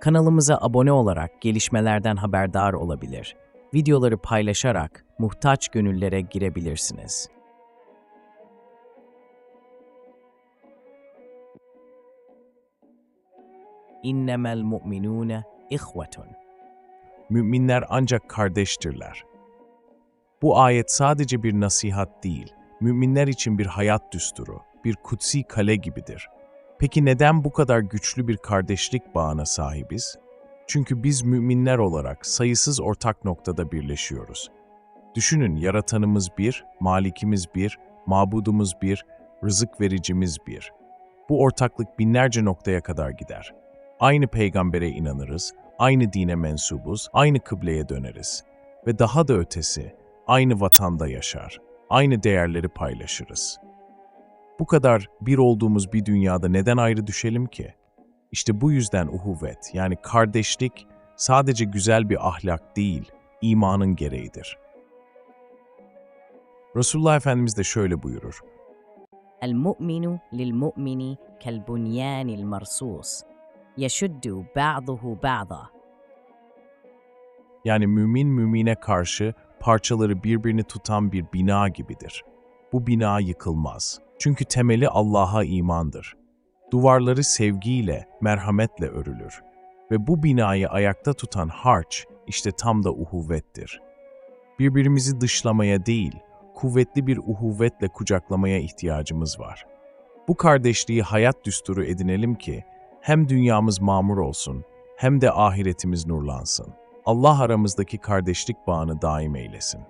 Kanalımıza abone olarak gelişmelerden haberdar olabilir. Videoları paylaşarak muhtaç gönüllere girebilirsiniz. İnnemel mu'minûne ihvetun. Müminler ancak kardeştirler. Bu ayet sadece bir nasihat değil, müminler için bir hayat düsturu, bir kutsi kale gibidir. Peki neden bu kadar güçlü bir kardeşlik bağına sahibiz? Çünkü biz müminler olarak sayısız ortak noktada birleşiyoruz. Düşünün yaratanımız bir, malikimiz bir, mabudumuz bir, rızık vericimiz bir. Bu ortaklık binlerce noktaya kadar gider. Aynı peygambere inanırız, aynı dine mensubuz, aynı kıbleye döneriz. Ve daha da ötesi, aynı vatanda yaşar, aynı değerleri paylaşırız. Bu kadar bir olduğumuz bir dünyada neden ayrı düşelim ki? İşte bu yüzden uhuvvet yani kardeşlik sadece güzel bir ahlak değil, imanın gereğidir. Resulullah Efendimiz de şöyle buyurur. El-mu'minu lil-mu'mini kel-bunyanil marsus. Yeşuddu ba'duhu ba'da. Yani mümin mümine karşı parçaları birbirini tutan bir bina gibidir. Bu bina yıkılmaz.'' Çünkü temeli Allah'a imandır. Duvarları sevgiyle, merhametle örülür. Ve bu binayı ayakta tutan harç işte tam da uhuvvettir. Birbirimizi dışlamaya değil, kuvvetli bir uhuvvetle kucaklamaya ihtiyacımız var. Bu kardeşliği hayat düsturu edinelim ki hem dünyamız mamur olsun hem de ahiretimiz nurlansın. Allah aramızdaki kardeşlik bağını daim eylesin.